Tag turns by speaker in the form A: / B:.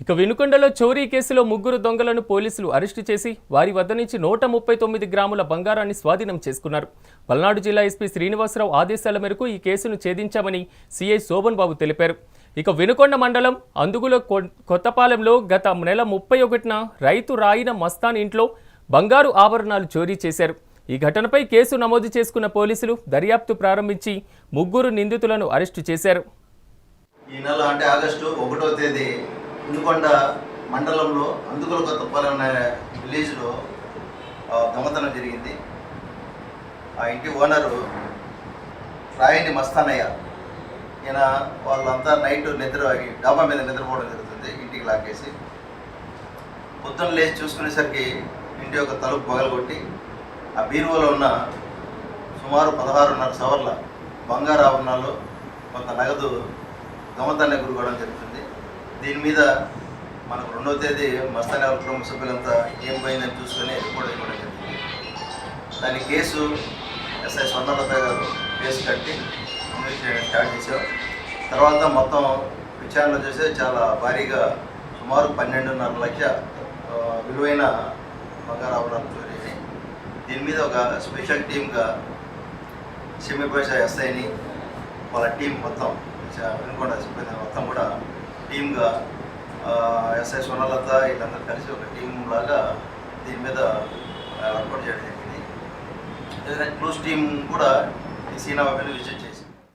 A: ఇక వినుకొండలో చోరీ కేసులో ముగ్గురు దొంగలను పోలీసులు అరెస్టు చేసి వారి వద్ద నుంచి నూట ముప్పై తొమ్మిది గ్రాముల బంగారాన్ని స్వాధీనం చేసుకున్నారు. పల్నాడు జిల్లా ఎస్పీ శ్రీనివాసరావు ఆదేశాల మేరకు ఈ కేసును ఛేదించామని సీఐ శోభన్ బాబు తెలిపారు. ఇక వినుకొండ మండలం అందుగులో కొ- కొత్తపాలెంలో గత నెల ముప్పై ఒకటిన రైతు రాయిన మస్తాన్ ఇంట్లో బంగారు ఆభరణాలు చోరీ చేశారు. ఈ ఘటనపై కేసు నమోదు చేసుకున్న పోలీసులు దర్యాప్తు ప్రారంభించి ముగ్గురు నిందితులను అరెస్టు చేశారు.
B: ఈ నెల అంటే ఆగస్టు ఒకటో తేదీ ఉండుకొండ మండలంలో అందుకుల కొత్తపాలెం అనే విలేజ్లో దొంగతనం జరిగింది. ఆ ఇంటి ఓనరు రాయని మస్తానయ్య. ఈయన వాళ్ళంతా నైట్ నిద్ర డాబా మీద నిద్రపోవడం జరుగుతుంది ఇంటికి లాక్కేసి. పొద్దున్న లేచి చూసుకునేసరికి ఇంటి యొక్క తలుపు పగలగొట్టి ఆ బీరువాలో ఉన్న సుమారు పదహారున్నర సవర్ల బంగారు ఆభరణాలు కొంత నగదు దొంగతనం గురికోవడం జరుగుతుంది. దీని మీద మనకు రెండవ తేదీ మస్తానే కుటుంబ సభ్యులంతా ఏం పోయిందని చూసుకొని రిపోర్ట్ ఇవ్వడం జరిగింది. దాని కేసు ఎస్ఐ స్వర్ణలత గారు కేసు కట్టి ఇన్వెస్టిగేషన్ స్టార్ట్ చేశాం. తర్వాత మొత్తం విచారణ చేస్తే చాలా భారీగా సుమారు పన్నెండున్నర లక్ష విలువైన బంగారాభరణాలు చోరీ దీని మీద ఒక స్పెషల్ టీమ్గా సిమ్మిపేట ఎస్ఐని వాళ్ళ టీం మొత్తం చ- వినుకొండ సిబ్బంది మొత్తం టీమ్గా ఎస్ఐ సోనాలత వీళ్ళందరూ కలిసి ఒక టీం లాగా దీని మీద వర్కౌట్ చేయడం జరిగింది. ఏదైనా క్లూస్ టీం కూడా ఈ సీనా విజిట్